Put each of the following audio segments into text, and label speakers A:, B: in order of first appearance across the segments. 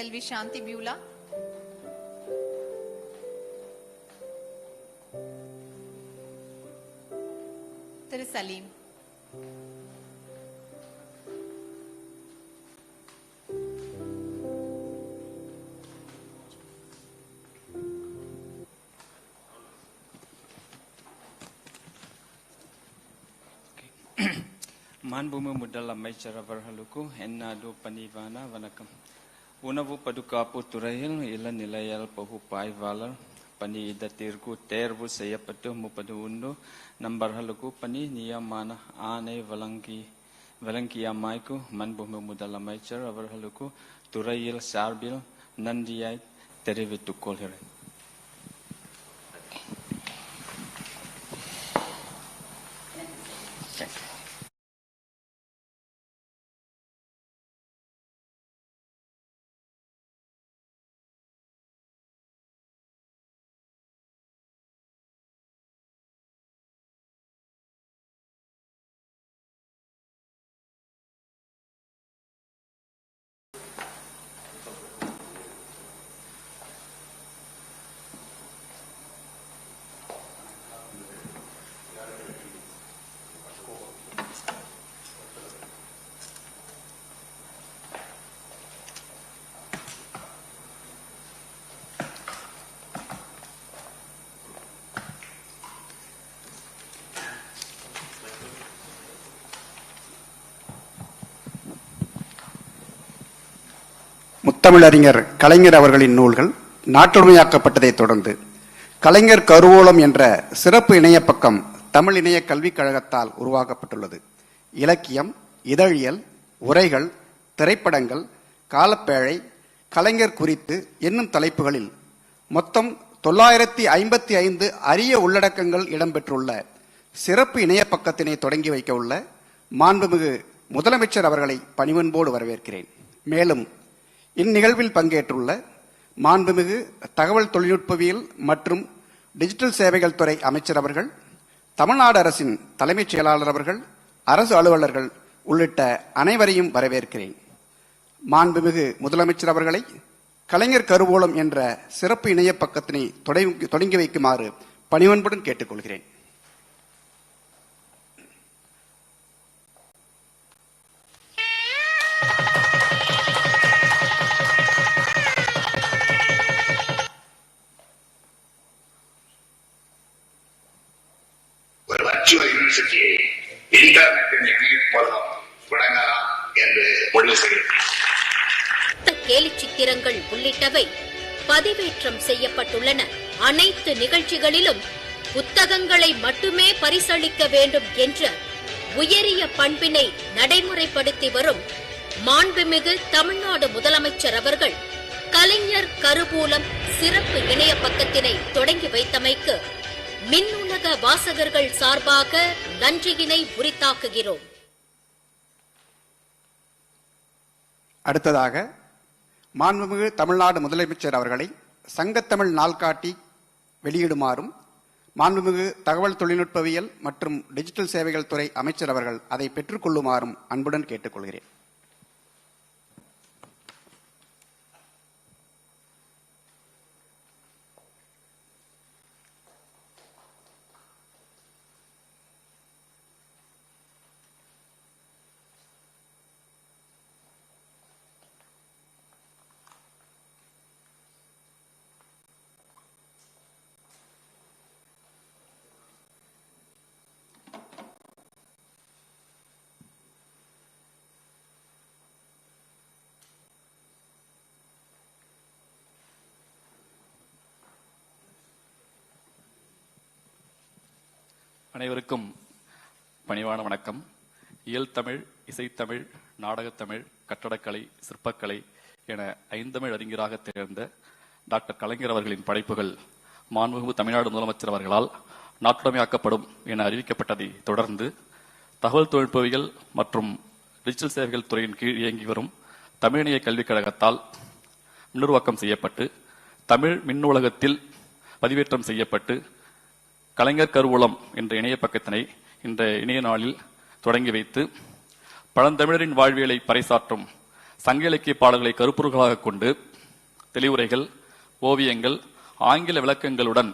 A: செல்வி சாந்தி Beulah திரு சலீம்
B: மாண்புமிகு முதல் அமைச்சர் அவர்களுக்கு என்னாடு பணிவான வணக்கம் Una vu paduka puturahil ila nilayal pahu pai valar, pani idatirku terbu saya patuh mupadu undu. Nambar haluku pani niya mana ane valangki valangki amaiku. Man bumi mudala maicar avar haluku. Turahil sarbil nandiyai terivitukolhirai.
C: முத்தமிழறிஞர் கலைஞர் அவர்களின் நூல்கள் நாட்டுடைமையாக்கப்பட்டதைத் தொடர்ந்து கலைஞர் கருவூலம் என்ற சிறப்பு இணைய பக்கம் தமிழ் இணைய கல்விக் கழகத்தால் உருவாக்கப்பட்டுள்ளது. இலக்கியம் இதழியல் உரைகள் திரைப்படங்கள் காலப்பேழை கலைஞர் குறித்து என்னும் தலைப்புகளில் மொத்தம் தொள்ளாயிரத்தி ஐம்பத்தி ஐந்து அரிய உள்ளடக்கங்கள் இடம்பெற்றுள்ள சிறப்பு இணைய பக்கத்தினை தொடங்கி வைக்க உள்ள மாண்புமிகு முதலமைச்சர் அவர்களை பணிவன்போடு வரவேற்கிறேன். மேலும் இந்நிகழ்வில் பங்கேற்றுள்ள மாண்புமிகு தகவல் தொழில்நுட்பவியல் மற்றும் டிஜிட்டல் சேவைகள் துறை அமைச்சர் அவர்கள் தமிழ்நாடு அரசின் தலைமைச் செயலாளர் அவர்கள் அரசு அலுவலர்கள் உள்ளிட்ட அனைவரையும் வரவேற்கிறேன். மாண்புமிகு முதலமைச்சர் அவர்களை கலைஞர் கருவூலம் என்ற சிறப்பு இணைய பக்கத்தினை தொடங்கி தொடங்கி வைக்குமாறு பணிவன்புடன் கேட்டுக்கொள்கிறேன்.
D: இன்டர்நெட்டின் மூலம் என்று முடிவு
E: கேலி சித்திரங்கள் உள்ளிட்டவை பதிவேற்றம் செய்யப்பட்டுள்ளன. அனைத்து நிகழ்ச்சிகளிலும் புத்தகங்களை மட்டுமே பரிசளிக்க வேண்டும் என்ற உயரிய பண்பினை நடைமுறைப்படுத்தி வரும் மாண்புமிகு தமிழ்நாடு முதலமைச்சர் அவர்கள் கலைஞர் கருவூலம் சிறப்பு இணைய பக்கத்தினை தொடங்கி வைத்தமைக்கு மின்னுலக வாசகர்கள் சார்பாக நன்றியினை உரித்தாக்குகிறோம்.
C: அடுத்ததாக மாண்புமிகு தமிழ்நாடு முதலமைச்சர் அவர்களை சங்கத்தமிழ் நாள்காட்டி வெளியிடுமாறும் மாண்புமிகு தகவல் தொழில்நுட்பவியல் மற்றும் டிஜிட்டல் சேவைகள் துறை அமைச்சர் அவர்கள் அதை பெற்றுக்கொள்ளுமாறும் அன்புடன் கேட்டுக்கொள்கிறேன்.
F: அனைவருக்கும் பணிவான வணக்கம். இயல் தமிழ் இசைத்தமிழ் நாடகத்தமிழ் கட்டடக்கலை சிற்பக்கலை என ஐந்தமிழ் அறிஞராக தேர்ந்த டாக்டர் கலைஞர் அவர்களின் படைப்புகள் மாண்புமிகு தமிழ்நாடு முதலமைச்சர் அவர்களால் நாட்டுடைமையாக்கப்படும் என அறிவிக்கப்பட்டதை தொடர்ந்து தகவல் தொழில்நுட்பவியல் மற்றும் டிஜிட்டல் சேவைகள் துறையின் கீழ் இயங்கி வரும் தமிழினிய கல்விக் கழகத்தால் முன்னுருவாக்கம் செய்யப்பட்டு தமிழ் மின்னூலகத்தில் பதிவேற்றம் செய்யப்பட்டு கலைஞர் கருவூலம் என்ற இணைய பக்கத்தினை இந்த இணைய நாளில் தொடங்கி வைத்து பழந்தமிழரின் வாழ்வியலை பறைசாற்றும் சங்க இலக்கிய பாடல்களை கருப்பொருள்களாக கொண்டு தெளிவுரைகள் ஓவியங்கள் ஆங்கில விளக்கங்களுடன்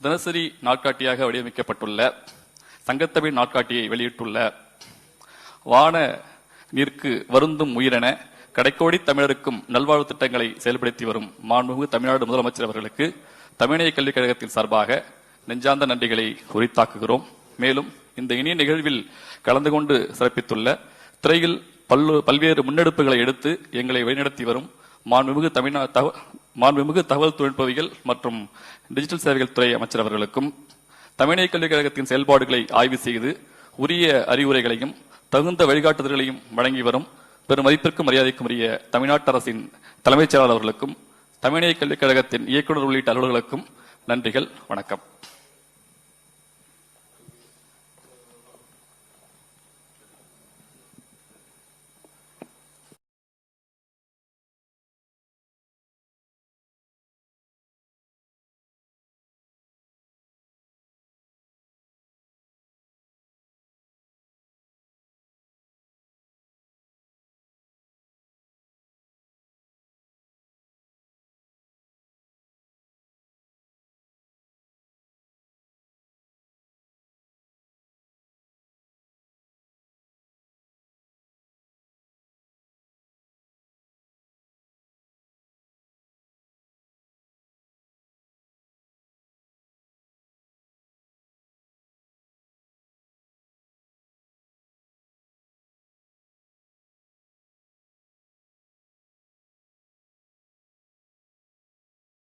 F: தினசரி நாட்காட்டியாக வடிவமைக்கப்பட்டுள்ள சங்கத்தமிழ் நாட்காட்டியை வெளியிட்டுள்ள வான நீர்க்கு வருந்தும் உயிரென கடைக்கோடி தமிழருக்கும் நல்வாழ்வு திட்டங்களை செயல்படுத்தி வரும் மாண்புமிகு தமிழ்நாடு முதலமைச்சர் அவர்களுக்கு தமிழக கல்விக் கழகத்தின் சார்பாக நெஞ்சார்ந்த நன்றிகளை உரித்தாக்குகிறோம் மேலும் இந்த இனிய நிகழ்வில் கலந்து கொண்டு சிறப்பித்துள்ள திரையில் பல்லு பல்வேறு முன்னெடுப்புகளை எடுத்து எங்களை வழிநடத்தி வரும் மாண்புமிகு தமிழ்நா தக மாண்புமிகு தகவல் தொழில்நுட்பவியல் மற்றும் டிஜிட்டல் சேவைகள் துறை அமைச்சர் அவர்களுக்கும் தமிழிய கல்விக் கழகத்தின் செயல்பாடுகளை ஆய்வு செய்து உரிய அறிவுரைகளையும் தகுந்த வழிகாட்டுதல்களையும் வழங்கி வரும் பெரும் மதிப்பிற்கும் மரியாதைக்கும் உரிய தமிழ்நாட்டு அரசின் தலைமைச் செயலாளர்களுக்கும் அவர்களுக்கும் கல்விக் கழகத்தின் இயக்குநர் உள்ளிட்ட அலுவலர்களுக்கும் நன்றிகள் வணக்கம்.